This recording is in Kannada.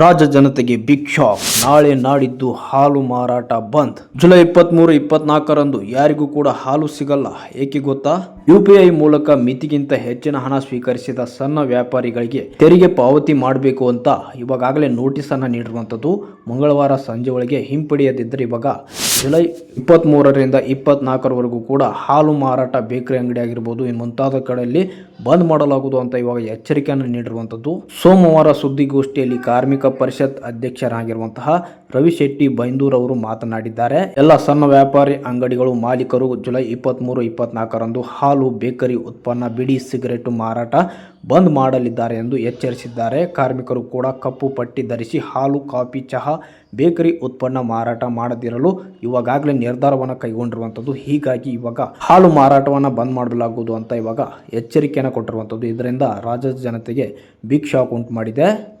ರಾಜ್ಯ ಜನತೆಗೆ ಬಿಗ್ ಶಾಕ್ ನಾಳೆ ನಾಡಿದ್ದು ಹಾಲು ಮಾರಾಟ ಬಂದ್. ಜುಲೈ ಇಪ್ಪತ್ಮೂರು, ಇಪ್ಪತ್ನಾಲ್ಕರಂದು ಯಾರಿಗೂ ಕೂಡ ಹಾಲು ಸಿಗಲ್ಲ. ಏಕೆ ಗೊತ್ತಾ? ಯುಪಿಐ ಮೂಲಕ ಮಿತಿಗಿಂತ ಹೆಚ್ಚಿನ ಹಣ ಸ್ವೀಕರಿಸಿದ ಸಣ್ಣ ವ್ಯಾಪಾರಿಗಳಿಗೆ ತೆರಿಗೆ ಪಾವತಿ ಮಾಡಬೇಕು ಅಂತ ಇವಾಗಾಗಲೇ ನೋಟಿಸ್ ನೀಡಿರುವಂಥದ್ದು ಮಂಗಳವಾರ ಸಂಜೆ ಒಳಗೆ ಹಿಂಪಡೆಯದಿದ್ದರೆ ಇವಾಗ ಜುಲೈ ಇಪ್ಪತ್ತ್ ಮೂರರಿಂದ ಇಪ್ಪತ್ನಾಲ್ಕರವರೆಗೂ ಕೂಡ ಹಾಲು ಮಾರಾಟ ಬೇಕರಿ ಅಂಗಡಿ ಆಗಿರ್ಬೋದು, ಇನ್ನು ಮುಂತಾದ ಕಡೆಯಲ್ಲಿ ಬಂದ್ ಮಾಡಲಾಗುವುದು ಅಂತ ಇವಾಗ ಎಚ್ಚರಿಕೆಯನ್ನು ನೀಡಿರುವಂಥದ್ದು. ಸೋಮವಾರ ಸುದ್ದಿಗೋಷ್ಠಿಯಲ್ಲಿ ಕಾರ್ಮಿಕ ಪರಿಷತ್ ಅಧ್ಯಕ್ಷರಾಗಿರುವಂತಹ ರವಿ ಶೆಟ್ಟಿ ಬೈಂದೂರ್ ಅವರು ಮಾತನಾಡಿದ್ದಾರೆ. ಎಲ್ಲ ಸಣ್ಣ ವ್ಯಾಪಾರಿ ಅಂಗಡಿಗಳು ಮಾಲೀಕರು ಜುಲೈ ಇಪ್ಪತ್ತ್ಮೂರು ಇಪ್ಪತ್ನಾಲ್ಕರಂದು ಹಾಲು, ಬೇಕರಿ ಉತ್ಪನ್ನ, ಬಿಡಿ, ಸಿಗರೇಟು ಮಾರಾಟ ಬಂದ್ ಮಾಡಲಿದ್ದಾರೆ ಎಂದು ಎಚ್ಚರಿಸಿದ್ದಾರೆ. ಕಾರ್ಮಿಕರು ಕೂಡ ಕಪ್ಪು ಪಟ್ಟಿ ಧರಿಸಿ ಹಾಲು, ಕಾಫಿ, ಚಹಾ, ಬೇಕರಿ ಉತ್ಪನ್ನ ಮಾರಾಟ ಮಾಡದಿರಲು ಇವಾಗಲೇ ನಿರ್ಧಾರವನ್ನು ಕೈಗೊಂಡಿರುವಂಥದ್ದು. ಹೀಗಾಗಿ ಇವಾಗ ಹಾಲು ಮಾರಾಟವನ್ನು ಬಂದ್ ಮಾಡಲಾಗುವುದು ಅಂತ ಇವಾಗ ಎಚ್ಚರಿಕೆಯನ್ನು ಕೊಟ್ಟಿರುವಂಥದ್ದು. ಇದರಿಂದ ರಾಜ್ಯದ ಜನತೆಗೆ ಬಿಗ್ ಶಾಕ್ ಉಂಟು ಮಾಡಿದೆ.